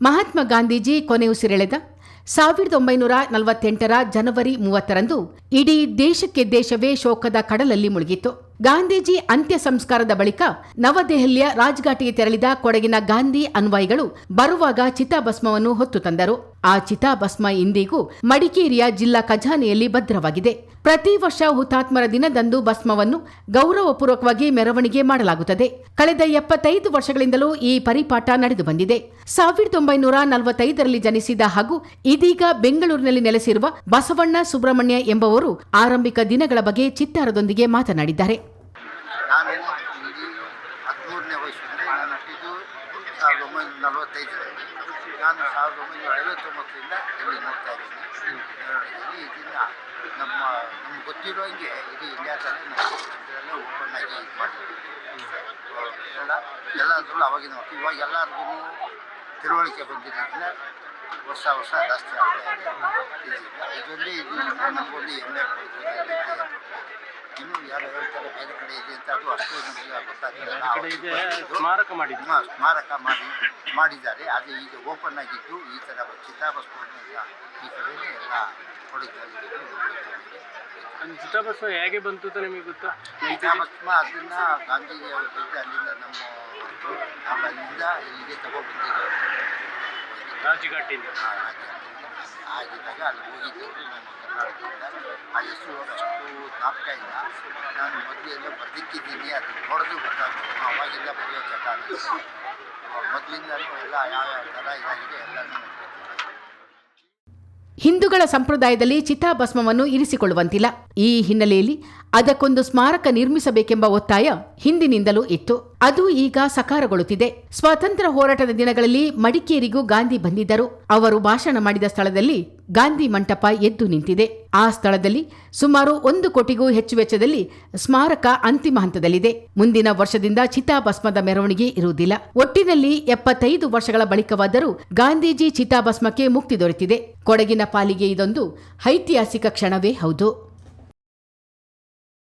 ಮಹಾತ್ಮ ಗಾಂಧೀಜಿ ಕೊನೆಯುಸಿರೆಳೆದ ಸಾವಿರದ ಒಂಬೈನೂರ ನಲವತ್ತೆಂಟರ ಜನವರಿ ಮೂವತ್ತರಂದು ಇಡೀ ದೇಶಕ್ಕೆ ದೇಶವೇ ಶೋಕದ ಕಡಲಲ್ಲಿ ಮುಳುಗಿತ್ತು. ಗಾಂಧೀಜಿ ಅಂತ್ಯ ಸಂಸ್ಕಾರದ ಬಳಿಕ ನವದೆಹಲಿಯ ರಾಜ್ಘಾಟ್ಗೆ ತೆರಳಿದ ಕೊಡಗಿನ ಗಾಂಧಿ ಅನ್ವಯಿಗಳು ಬರುವಾಗ ಚಿತಾಭಸ್ಮವನ್ನು ಹೊತ್ತು ತಂದರು. ಆ ಚಿತಾಭಸ್ಮ ಇಂದಿಗೂ ಮಡಿಕೇರಿಯ ಜಿಲ್ಲಾ ಖಜಾನೆಯಲ್ಲಿ ಭದ್ರವಾಗಿದೆ. ಪ್ರತಿ ವರ್ಷ ಹುತಾತ್ಮರ ದಿನದಂದು ಭಸ್ಮವನ್ನು ಗೌರವಪೂರ್ವಕವಾಗಿ ಮೆರವಣಿಗೆ ಮಾಡಲಾಗುತ್ತದೆ. ಕಳೆದ ಎಪ್ಪತ್ತೈದು ವರ್ಷಗಳಿಂದಲೂ ಈ ಪರಿಪಾಠ ನಡೆದು ಬಂದಿದೆ. ಸಾವಿರದ ಒಂಬೈನೂರ ನಲವತ್ತೈದರಲ್ಲಿ ಜನಿಸಿದ ಹಾಗೂ ಇದೀಗ ಬೆಂಗಳೂರಿನಲ್ಲಿ ನೆಲೆಸಿರುವ ಬಸವಣ್ಣ ಸುಬ್ರಹ್ಮಣ್ಯ ಎಂಬವರು ಆರಂಭಿಕ ದಿನಗಳ ಬಗ್ಗೆ ಚಿತ್ತಾರದೊಂದಿಗೆ ಮಾತನಾಡಿದ್ದಾರೆ. ಸಾವಿರದ ಒಂಬೈನೂರ ನಲವತ್ತೈದರಲ್ಲಿ ನಾನು ಸಾವಿರದ ಒಂಬೈನೂರ ಐವತ್ತೊಂಬತ್ತರಿಂದ ಇಲ್ಲಿ ನೋಡ್ತಾ ಇದ್ದೀನಿ? ಮೆರವಣಿಗೆಯಲ್ಲಿ ಇದನ್ನು ನಮ್ಮ, ನಮ್ಗೆ ಗೊತ್ತಿರೋ ಹಂಗೆ ಇದು ಇಂಡಿಯಾದಲ್ಲೇ ನಾವು ಇದರಲ್ಲೇ ಓಪನ್ ಆಗಿ ಇದು ಮಾಡಿದ್ವಿ ಎಲ್ಲ, ಎಲ್ಲದರಲ್ಲೂ ಅವಾಗಿನ ಇವಾಗ ಎಲ್ಲರಿಗೂ ತಿಳುವಳಿಕೆ ಬಂದಿರೋದ್ರಿಂದ ವರ್ಷ ವರ್ಷ ಜಾಸ್ತಿ ಆಗ್ತಾ ಇದೆ. ಇದೊಂದೇ ಇದರಿಂದ ನಮಗೊಂದು ಹೆಮ್ಮೆ ಬೇರೆ ಕಡೆ ಇದೆ ಅಂತ ಅದು ಅಷ್ಟು ನಮಗೆ ಗೊತ್ತಾಗ್ತಿಲ್ಲ. ಬೇರೆ ಕಡೆ ಇದೆ ಸ್ಮಾರಕ ಮಾಡಿದ್ರು ಸ್ಮಾರಕ ಮಾಡಿ ಮಾಡಿದ್ದಾರೆ. ಅದು ಈಗ ಓಪನ್ ಆಗಿದ್ದು ಈ ಥರ ಚಿತಾಭಸ್ಮವನ್ನು ಈಗ ಈ ಕಡೆಯೇ ಎಲ್ಲ ಕೊಡುಗೆಯಾಗಿದೆ ಒಂದು ಚಿತಾಭಸ್ಮ ಹೇಗೆ ಬಂತು ಅಂತ ನಿಮಗೆ ಗೊತ್ತಾ? ಚಿತಾಭಸ್ಮ ಅದನ್ನ ಗಾಂಧೀಜಿ ಅವರು ಬಂದು ಅಲ್ಲಿಂದ ನಮ್ಮ ನಾವು ಅಲ್ಲಿಂದ ಇಲ್ಲಿಗೆ ತಗೊಬಂದಿದ್ದೇವೆ ರಾಜಘಾಟಿಂದ. ಆಗಿದ್ದಾಗ ಅಲ್ಲಿ ಹೋಗಿದ್ದೇವೆ ನಮ್ಮ ಕರ್ನಾಟಕದಿಂದ ಆ ಹೆಸರು ಅಷ್ಟು ಜ್ಞಾಪಕ ಇಲ್ಲ ನಾನು ಮೊದಲೆಲ್ಲ ಬರ್ದಿಕ್ಕಿದ್ದೀನಿ ಅದು ನೋಡಿದ್ರು ಗೊತ್ತಾಗ್ಬೋದು ಅವಾಗಿಂದ ಬರೆಯೋ ಚಟ. ಮೊದಲಿಂದಲೂ ಎಲ್ಲ ಯಾವ್ಯಾವ ಥರ ಇದಾಗಿದೆ ಎಲ್ಲನೂ ಹಿಂದೂಗಳ ಸಂಪ್ರದಾಯದಲ್ಲಿ ಚಿತಾಭಸ್ಮವನ್ನು ಇರಿಸಿಕೊಳ್ಳುವಂತಿಲ್ಲ. ಈ ಹಿನ್ನೆಲೆಯಲ್ಲಿ ಅದಕ್ಕೊಂದು ಸ್ಮಾರಕ ನಿರ್ಮಿಸಬೇಕೆಂಬ ಒತ್ತಾಯ ಹಿಂದಿನಿಂದಲೂ ಇತ್ತು. ಅದು ಈಗ ಸಕಾರಗೊಳ್ಳುತ್ತಿದೆ. ಸ್ವಾತಂತ್ರ್ಯ ಹೋರಾಟದ ದಿನಗಳಲ್ಲಿ ಮಡಿಕೇರಿಗೂ ಗಾಂಧಿ ಬಂದಿದ್ದರು. ಅವರು ಭಾಷಣ ಮಾಡಿದ ಸ್ಥಳದಲ್ಲಿ ಗಾಂಧಿ ಮಂಟಪ ಎದ್ದು ನಿಂತಿದೆ. ಆ ಸ್ಥಳದಲ್ಲಿ ಸುಮಾರು ಒಂದು ಕೋಟಿಗೂ ಹೆಚ್ಚು ವೆಚ್ಚದಲ್ಲಿ ಸ್ಮಾರಕ ಅಂತಿಮ ಹಂತದಲ್ಲಿದೆ. ಮುಂದಿನ ವರ್ಷದಿಂದ ಚಿತಾಭಸ್ಮದ ಮೆರವಣಿಗೆ ಇರುವುದಿಲ್ಲ. ಒಟ್ಟಿನಲ್ಲಿ ಎಪ್ಪತ್ತೈದು ವರ್ಷಗಳ ಬಳಿಕವಾದರೂ ಗಾಂಧೀಜಿ ಚಿತಾಭಸ್ಮಕ್ಕೆ ಮುಕ್ತಿ ದೊರೆತಿದೆ. ಕೊಡಗಿನ ಪಾಲಿಗೆ ಇದೊಂದು ಐತಿಹಾಸಿಕ ಕ್ಷಣವೇ ಹೌದು.